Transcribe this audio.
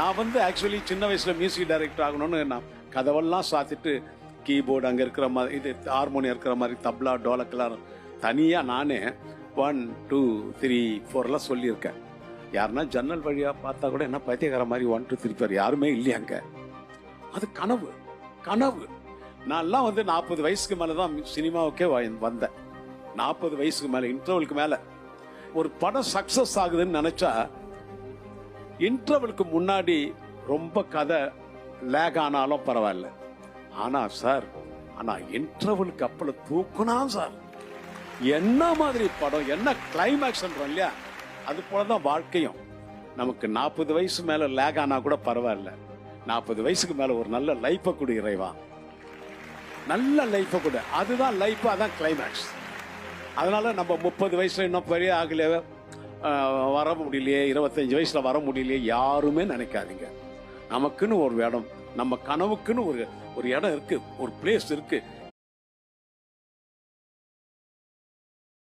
நான் வந்து ஆக்சுவலி சின்ன வயசுல மியூசிக் டைரக்டர் ஆகணும்னு நான் கதவெல்லாம் சாத்திட்டு கீபோர்டு அங்கே இருக்கிற மாதிரி இது ஹார்மோனியம் இருக்கிற மாதிரி தப்லா டோலக்கெல்லாம் தனியாக நானே ஒன் டூ த்ரீ ஃபோர்லாம் சொல்லியிருக்கேன். யாருன்னா ஜன்னல் வழியாக பார்த்தா கூட என்ன பைத்தியக்கார மாதிரி ஒன் டூ த்ரீ ஃபோர் யாருமே இல்லையாங்க அது கனவு கனவு. நான்லாம் வந்து நாற்பது வயசுக்கு மேலே தான் சினிமாவுக்கே வந்தேன். நாற்பது வயசுக்கு மேலே இன்டர்வலுக்கு மேலே. ஒரு படம் சக்ஸஸ் ஆகுதுன்னு நினச்சா இன்டர்வலுக்கு முன்னாடி ரொம்ப கதை லேக் ஆனாலும் பரவாயில்ல. ஆனா சார் ஆனா இன்டர்வலுக்கு அப்புறம் தூக்குனா சார் என்ன மாதிரி படம் என்ன கிளைமேக்ஸ்ன்றோம் இல்லையா? அது போலதான் வாழ்க்கையும். நமக்கு நாற்பது வயசு மேல லேக் ஆனா கூட பரவாயில்ல. நாற்பது வயசுக்கு மேல ஒரு நல்ல லைஃபை கொடு இறைவா. நல்ல லைஃபை கொடு. அதுதான் லைஃப் அதான் கிளைமேக்ஸ் அதனால நம்ம முப்பது வயசுல இன்னும் பெரிய ஆகலையே? வர முடியலையே இருபத்தஞ்சு வயசில் வர முடியலையே யாருமே நினைக்காதீங்க. நமக்குன்னு ஒரு இடம் நம்ம கனவுக்குன்னு ஒரு ஒரு இடம் இருக்குது ஒரு பிளேஸ் இருக்குது